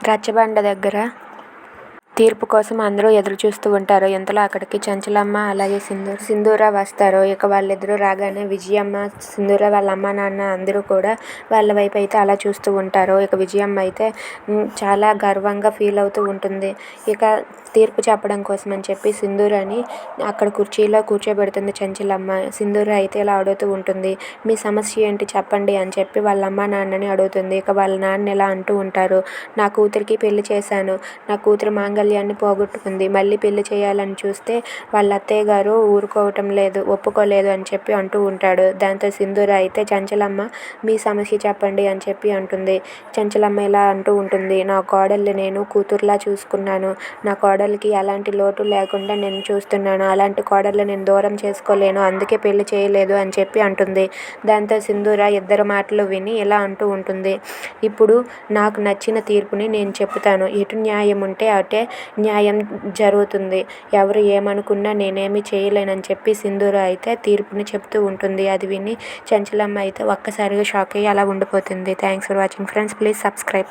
రచ్చబండ దగ్గర తీర్పు కోసం అందరూ ఎదురు చూస్తూ ఉంటారు. ఇంతలో అక్కడికి చంచలమ్మ అలాగే సింధూర సింధూర వస్తారు. ఇక వాళ్ళిద్దరూ రాగానే విజయమ్మ సింధూర వాళ్ళ అమ్మ నాన్న అందరూ కూడా వాళ్ళ వైపు అయితే అలా చూస్తూ ఉంటారు. ఇక విజయమ్మ అయితే చాలా గర్వంగా ఫీల్ అవుతూ ఉంటుంది. ఇక తీర్పు చెప్పడం కోసం అని చెప్పి సింధూరని అక్కడ కుర్చీలో కూర్చోబెడుతుంది చంచలమ్మ. సింధూర అయితే ఇలా అడుగుతూ ఉంటుంది మీ సమస్య ఏంటి చెప్పండి అని చెప్పి వాళ్ళ అమ్మ నాన్నని అడుగుతుంది. ఇక వాళ్ళ నాన్న ఇలా అంటూ ఉంటారు నా కూతురికి పెళ్ళి చేశాను. నా కూతురు మాంగళ్యాన్ని పోగొట్టుకుంది. మళ్ళీ పెళ్ళి చేయాలని చూస్తే వాళ్ళ అత్తయ్య గారు ఊరుకోవటం లేదు ఒప్పుకోలేదు అని చెప్పి అంటూ ఉంటాడు. దాంతో సింధూర అయితే చంచలమ్మ మీ సమస్య చెప్పండి అని చెప్పి అంటుంది. చంచలమ్మ ఇలా అంటూ ఉంటుంది నా కోడల్ని నేను కూతురులా చూసుకున్నాను. నా కోడలికి ఎలాంటి లోటు లేకుండా నేను చూస్తున్నాను. అలాంటి కోడల్ని నేను దూరం చేసుకోలేను. అందుకే పెళ్ళి చేయలేదు అని చెప్పి అంటుంది. దాంతో సింధూర ఇద్దరు మాటలు విని ఇలా అంటూ ఉంటుంది. ఇప్పుడు నాకు నచ్చిన తీర్పుని నేను చెప్తాను. ఎటు న్యాయం ఉంటే అటే న్యాయం జరుగుతుంది. ఎవరు ఏమనుకున్నా నేనేమి చేయలేనని చెప్పి సింధూర అయితే తీర్పుని చెప్తూ ఉంటుంది. అది విని చంచలమ్మ అయితే ఒక్కసారిగా షాక్ అయ్యి అలా ఉండిపోతుంది. Thanks for watching friends please subscribe